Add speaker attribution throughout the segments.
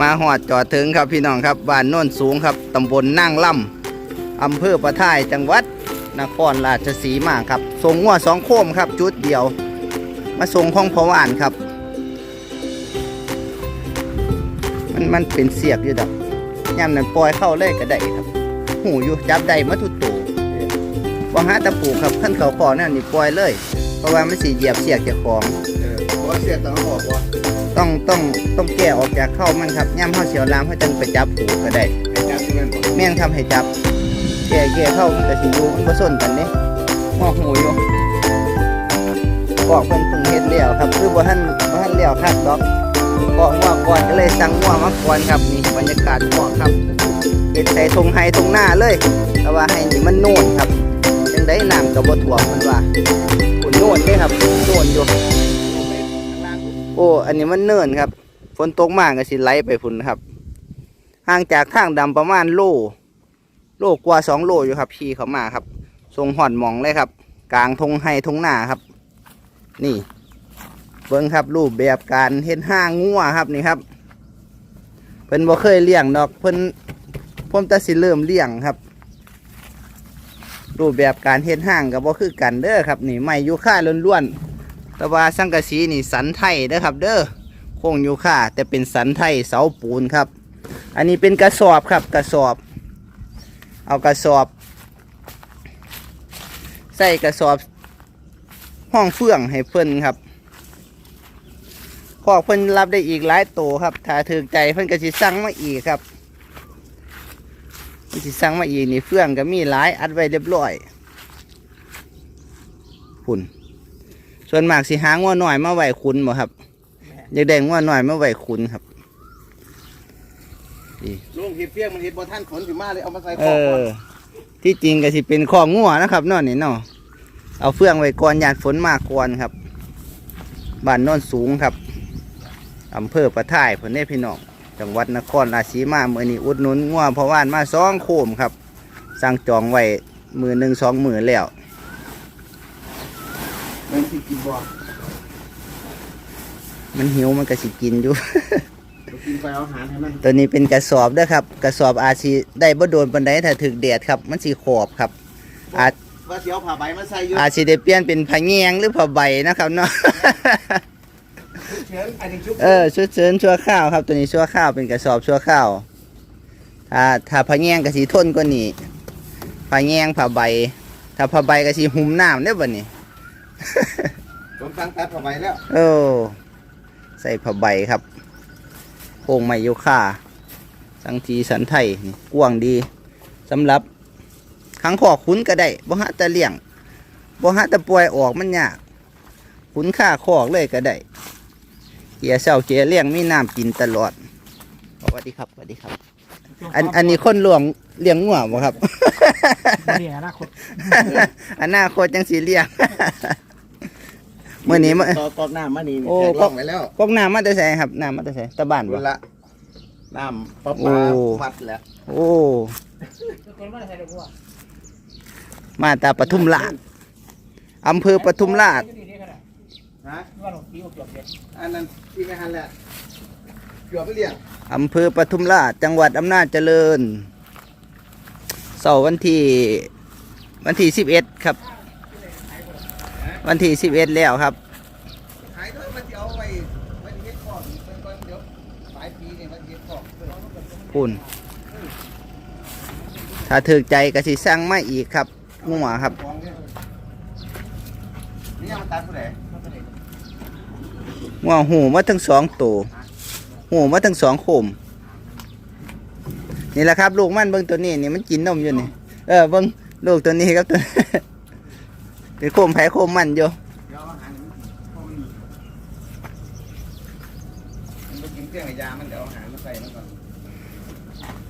Speaker 1: มาหอดจอดถึงครับพี่น้องครับบ้านโน่นสูงครับตำบลนั่งล่ำอำเภอประท่ายจังหวัดนครราชสีมาครับส่งงัวสองโคมครับ จุดเดียว มาส่งของพอวานครับ มันมันเป็นเสียกอยู่ดอกย่ำนั้นปล่อยเข้าเลยก็ได้ครับ หูอยู่จับได้มาทุกตัวว่าหาตะปูครับขั้นเขาคอนั่นนี่ปล่อยเลย เพราะว่ามันสีเหยียบเสียกจ้าของ
Speaker 2: เออเพราะว่าเสียกต้องออกว่า
Speaker 1: ต้องต้องต้องแก้ออกจากเข้ามันครับย่ำเข้าเสียวลามเขาจังไปจับปูก็ได้
Speaker 2: ไอ้จับที่นั่นก่อน
Speaker 1: แม่งทำให้จับ แก่แก่เข้ามันแต่สิอยู่มันผสนกันนี่หอกหูอยู่กอกเพิ่นเพิ่งเฮ็ดแล้วครับ คือบ่ทันบ่ทันแล้วคักดอกกอกงัวก่อนก็เลยสั่งงัวมาก่อนครับนี่บรรยากาศเหมาะครับเฮ็ดใส่ทงไฮทงหน้าเลยแต่ว่าให้นี่มันโน่นครับจังไดน้ำก็บ่ท่วมเพิ่นว่าคุณโน่นเด้ครับโน่นอยู่ โอ้ อันนี้มันเนินครับ ฝนตกมากก็สิไหลไปพุ่นครับ ห่างจากทางดำประมาณโล โลกว่าสองโลอยู่ครับขี่เขามาครับทรงห่อนมองเลยครับ กลางทงไห้ทงหน้าครับ นี่เบิ้งครับรูปแบบการเฮ็ดห้างงัวครับนี่ครับ เพิ่นบ่เคยเลี้ยงดอกเพิ่นผมแตะสิเริ่มเลี้ยงครับ รูปแบบการเฮ็ดห้างก็บ่คือกันเด้อครับ นี่ไม้ยูค่าล้วนๆ แต่ว่าสังกะสีนี่สันไทยเด้อครับ เด้อโค้งอยู่ค่าแต่เป็นสันไทยเสาปูนครับ อันนี้เป็นกระสอบครับกระสอบ เอากระสอบ ใส่กระสอบ ห้องเฟื่องให้เพิ่อนครับพอกเพิ่อนรับได้อีกหลายโตครับ ถ้าถึกใจเพิ่อนก็สิสั่งมาอีกครับเพิ่นสิสั่งมาอีกนี่เฟื่องก็มีหลายอัดไว้เรียบร้อยคุณ ส่วนมากสิหางัวหน่อยมาไว้คุณบ่ครับ อยากได้งัวหน่อยมาไว้คุณครับ
Speaker 2: ลุงเห็ดเปียกมันเห็ดบ่ท่านฝนถึงมาเลยเอามาใส่ข
Speaker 1: เอ
Speaker 2: องก่อน
Speaker 1: อที่จริงก็สิเป็นข้องัวนะครับเนอนนี่เนาะเอาเฟื่องไว้ก่อนหยาดฝนมากก่อนครับบ้านโนนสูงครับอำเภอประท่ายผลเนพี่น้องจังหวัดนครราชสีมาเมื่อนี้อุดหนุนงัวเพราะว่านมาสองโคมครับ สั่งจองไว้มือหนึ่งสองมือแล้ว
Speaker 2: มันสิกินบ่
Speaker 1: มันหิวมันก็สิกินอยู่
Speaker 2: เรากินไปเอาอาหารให้มัน
Speaker 1: ตัวนี้เป็นกระสอบเด้อครับ กระสอบอาจสิได้บ่โดนปันไดถ้าถึกแดดครับ มันสีขอบครับ อาจ
Speaker 2: ว่าสิเอาผ้าใบมาใส่อยู่
Speaker 1: อาจสิได้เปลี่ยนเป็นผ้าแยงหรือผ้าใบนะครับเนาะ
Speaker 2: เชิญอันนี้ชุบ
Speaker 1: เออชุดเชิญชั่วข้าวครับ ตัวนี้ชั่วข้าวเป็นกระสอบชั่วข้าวถ้าถ้าผ้าแยงกะสีทนกว่านี้ผ้าแยงผ้าใบ ถ้าผ้าใบกะสีหุ่มน้ำได้อบ่นี่
Speaker 2: ผมตั้งตัดผ้าใบแล้ว
Speaker 1: โอ้ใส่ผ้าใบครับโค้งไม้ยูคาสังทีสันไทยนี่กว้างดีสำหรับขังขอคุ้นก็ได้บ่ฮะจะเลี้ยงบ่ฮะจะปล่อยออกมันยากคุ้นค่าคอกเลยก็ได้เกียเศร้าเกียเลี้ยงมีน้ำกินตลอดสวัสดีครับสวัสดีครับ อันอันนี้คนหลวงเลี้ยงงัวบ่ครับ
Speaker 3: นี่อนาคต
Speaker 1: อนาคตจังสีเลี้ยงเมื่อนี้มา
Speaker 2: ตอกอกน้ำมานี่
Speaker 1: โอ้
Speaker 2: กล่องไว้แล้ว
Speaker 1: กอกน้ำมาแต่ไสครับน้ำมาแต่ไสตะบ้าน
Speaker 2: คุ
Speaker 1: บ่
Speaker 2: ละน้ำปลาปลาวัดแล้ว
Speaker 1: โอ้มาตาปทุมราชอำเภอปทุมราช
Speaker 3: อั
Speaker 2: นนั้นที่ไม่ทันแหละเกือบไปเลี้ยง
Speaker 1: อำเภอปทุมราชจังหวัดอำนาจเจริญ สาร์วันที่วันที่สิบเอ็ดครับ วันที่สิบเอ็ดแล้วครับ
Speaker 2: ปุ่น
Speaker 1: ถ้าถือใจก็สิสั่งไม่อีกครับงัวครับ
Speaker 2: งั
Speaker 1: วหูมาทั้งสองตัวหูมาทั้งสองข่ม นี่แหละครับ ลูกมันเบิ้งตัวนี้นี่มันกินนมอยู่นี่ เออเบิ้งลูกตัวนี้ครับตัวเป็นโคมไผ่โคมมันอยู่
Speaker 2: เดี๋ยวเอาอาหารเพราะมันมันไปกินเครื่องไอ้ยามันเดี๋ยวเอาอาหารมาใส่มันก่อน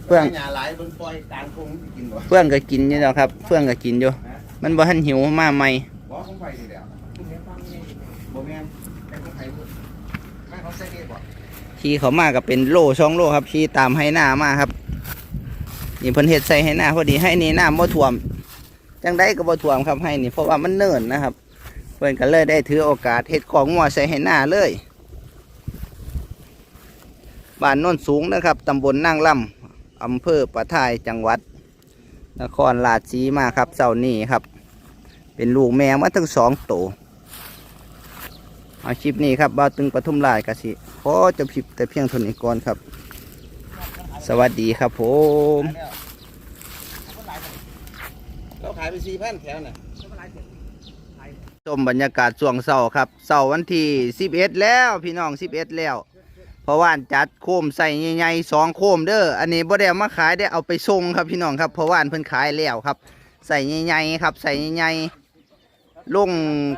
Speaker 1: เพื่อง
Speaker 2: ยาหลายเบิ่งปล่อยกลางคงสิกินบ่
Speaker 1: เพื่อนก็กินอยู่แล้วครับเพื่อนก็กินอยู่ มันบ่ทันหิวมาใหม่
Speaker 2: บ่ของไฟนี่แหละบ่แม่นแต่ของไฟพูดไม่เขาใส่เฮ็ดบ่
Speaker 1: ขี่เขามาก็เป็นโลช่องโลครับขี่ตามให้หน้ามาครับ นี่เพิ่นเฮ็ดใส่ให้หน้าพอดีให้นี่หน้ำบ่ท่วม จังได้ก็บ่ท่วมครับให้นี่เพราะว่ามันเนินนะครับ เพิ่นก็เลยได้ถือโอกาสเฮ็ดของงัวใส่ให้หน้าเลยบ้านโน่นสูงนะครับตำบลนางล่ำอำเภอปะทายจังหวัด นครราชสีมาครับเสาร์นี้ครับ เป็นลูกแมวมาทั้งสองตัวเอาคลิปนี้ครับบ่าวตึงปทุมราชกสิขอจบคลิปแต่เพียงเท่านี้ก่อนครับ สวัสดีครับผม
Speaker 2: เราขายไปสี่พันแถวน่ะ
Speaker 1: ชมบรรยากาศช่วงเสาร์ครับเสาร์วันที่11 แล้วพี่น้อง 11 แล้ว เพราะว่าจัดโคมใส่ใหญ่ๆสองโคมเด้ออันนี้บ่ได้มาขายได้เอาไปส่งครับพี่น้องครับเพราะว่านเพิ่นขายแล้วครับ ใส่ใหญ่ๆครับใส่ใหญ่ๆลง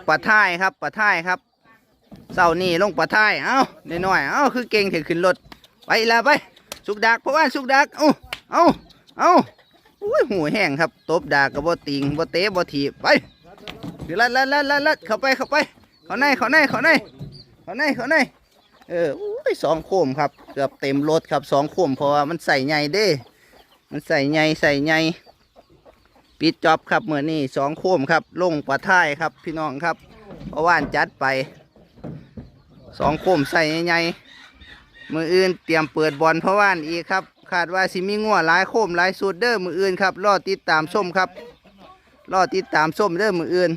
Speaker 1: ปะท้ายครับปะท้ายครับเสาร์นี้ลงปะท้ายเอ้าน้อยๆเอ้าคือเก่งถือขึ้นรถไปละไปสุกดักเพราะว่าสุกดักเอ้าเอ้าเอ้า อุ้ยหูแห้งครับ ตบดากกับบ่ติงบ่เตะบ่ถีบไปเดี๋ยวลัดลัดลัดลัดลัดเข้าไปเข้าไปเข้าในเข้าในเข้าในเข้าในเข้าในเอออุ้ยสองโคมครับ เกือบเต็มรถครับสองโคมเพราะว่ามันใส่ใหญ่เด้ มันใส่ใหญ่ใส่ใหญ่ปิดจอบครับเมื่อนี้สองโคมครับลงปะท้ายครับพี่น้องครับเพราะว่านจัดไปสองโคมใส่ใหญ่มืออื่นเตรียมเปิดบอลเพราะว่านอีกครับ คาดว่าสิมีงัวหลายโคมหลายสูตรเด้อมืออื่นครับรอติดตามส้มครับรอติดตามส้มเด้อมืออื่น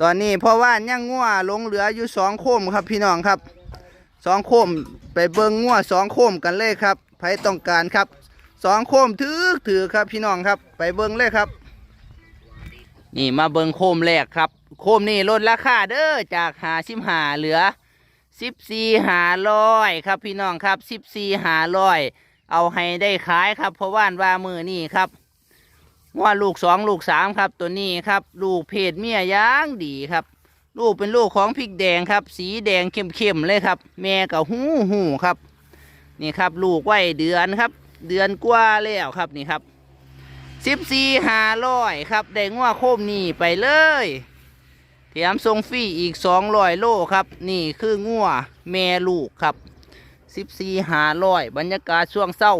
Speaker 1: ตอนนี้เพราะว่ายังงัวหลงเหลืออยู่สองโคมครับพี่น้องครับสองโคมไปเบิ้งงัวสองโคมกันเลยครับใครต้องการครับสองโคมถือถือครับพี่น้องครับ ไปเบิ้งเลยครับ นี่มาเบิ้งโคมแรกครับ โคมนี่ลดราคาเด้อจากหาสิบหาเหลือ สิบสี่หาร้อยครับพี่น้องครับสิบสี่หาร้อยเอาให้ได้ขายครับ เพราะว่านว่ามือนี่ครับว่าลูกสองลูกสามครับตัวนี้ครับ ลูกเพศเมียย่างดีครับ ลูกเป็นลูกของพริกแดงครับ สีแดงเข้มๆเลยครับ แม่กับหูหูครับ นี่ครับ ลูกไว้เดือนครับ เดือนกว่าแล้วครับนี่ครับสิบสี่หาร้อยครับได้งัวโคมนี่ไปเลย แถมทรงฟรีอีกสองร้อยโลครับ นี่คืองัวแม่ลูกครับสิบสี่หาร้อยบรรยากาศช่วงเศร้า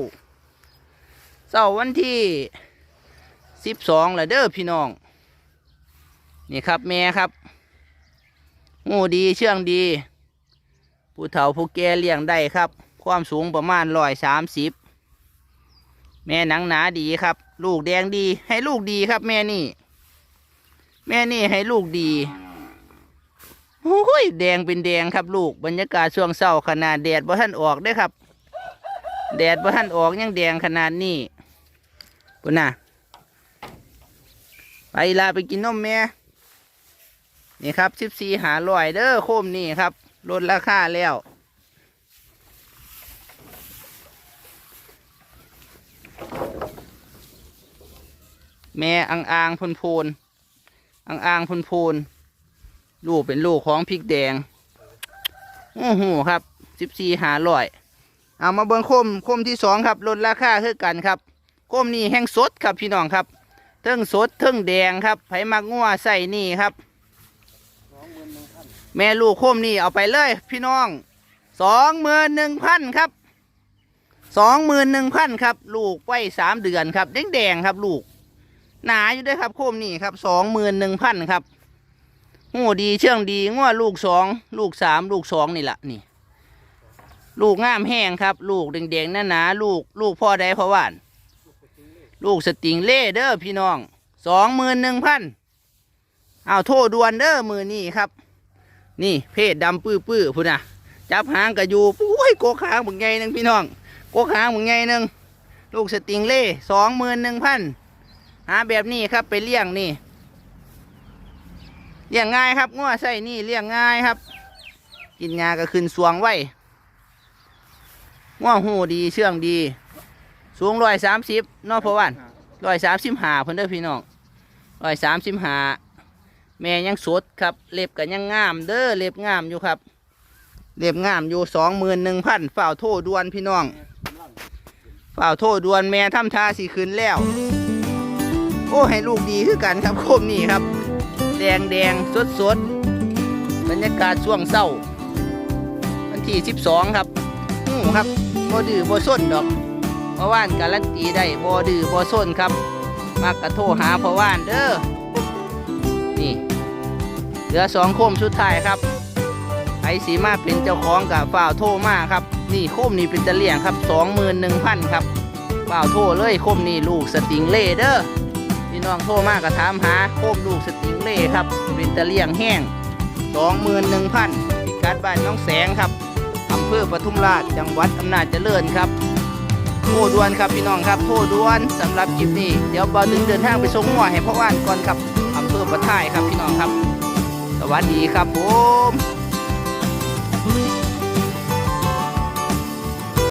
Speaker 1: เศร้าวันที่สิบสองละเด้อพี่น้อง นี่ครับแม่ครับงูดีเชื่องดี ผู้เฒ่าผู้แก่เลี้ยงได้ครับ ความสูงประมาณร้อยสามสิบแม่หนังหนาดีครับ ลูกแดงดีให้ลูกดีครับแม่นี่ แม่นี่ให้ลูกดีโอ้ยแดงเป็นแดงครับลูก บรรยากาศช่วงเศร้าขนาดแดดบ่ท่านออกได้อครับ แดดบ่ท่านออกยังแดงขนาดนี้ปุ่นน่ะไปลาไปกินนมแม่ นี่ครับสิบสี่หาลอยเด้อโคมนี่ครับลดราคาแล้วแม่อังอางพนพูน อังอางพนพูนลูกเป็นลูกของพริกแดงโอ้โหครับสิบสี่หาลอยเอามาเบิ่งโคมโคมที่สองครับลดราคาคือกันครับโคมนี่แห้งสดครับพี่น้องครับเทิงสดเทิงแดงครับไผมักงัวใส่นี่ครับ แม่ลูกโคมนี่เอาไปเลย พี่น้องสองหมื่นหนึ่งพันครับสองหมื่นหนึ่งพันครับ ลูกไว้สามเดือนครับแดงแดงๆครับ ลูก หนาอยู่ด้วยครับโคมนี่ครับสองหมื่นหนึ่งพันครับหูดีเชื่องดีงัวลูกสองลูกสามลูกสองนี่แหละนี่ ลูกงามแห้งครับ ลูกแดงๆหนาลูกลูกพ่อใดพ่อว่าน ลูกสติงเล่เด้อพี่น้องสองหมื่นหนึ่งพันเอาโทษดวนเด้อมือนี่ครับ นี่เพศดำปื้อปื้อพุ่นนะจับหางกระยูปุ้ยโกกหางมึงไงนึงพี่น้องโกกหางมึงไงนึงลูกสติงเล่สองหมื่นหนึ่งพัน หาแบบนี้ครับไปเลี้ยงนี่เลี้ยงง่ายครับง้อใส่นี่เลี้ยงง่ายครับ กินงาก็ขึ้นสวงไว้ง้อหูดีเชื่องดี สูงร้อยสามสิบนอกพะวันร้อยสามสิบหาเพิ่นเด้อพี่น้องร้อยสามสิบหาแม่ยังสดครับ เล็บกันยังงามเด้อเล็บงามอยู่ครับเล็บงามอยู่สองหมื่นหนึ่งพันฝ่าวโทษดวนพี่น้องฝ่าวโทษดวนแม่ทำท่าสีคืนแล้ว โอ้ให้ลูกดีคือกันครับโคมนี่ครับ แดงแดงสดสดบรรยากาศช่วงเศร้า วันที่สิบสองครับหูครับบ่ดื้อบ่ส้นดอกเพราะว่านการันตีได้บ่ดื้อบ่ส้นครับ มากระโทหาเพราะว่านเด้อนี่เหลือสองโคมสุดท้ายครับใครสีมาเป็นเจ้าของกับฝ่าวโทมาครับ นี่โคมนี่เป็นตะเลี่ยงครับสองหมื่นหนึ่งพันครับฝ่าวโทเลยโคมนี่ลูกสติงเล่เด้อ พี่น้องโทรมากก็ถามหาโคมลูกสติงเล่ครับเป็นตะเลียงแห้งสองหมื่นหนึ่งพันพิกัดบ้านน้องแสงครับอำเภอปทุมราชจังหวัดอำนาจเจริญครับโทรด่วนครับพี่น้องครับโทรด่วนสำหรับคลิปนี้เดี๋ยวบอถึงเดินทางไปส่งหัวให้พ่อว่านก่อนครับอำเภอปะท่ายครับพี่น้องครับ สวัสดีครับผม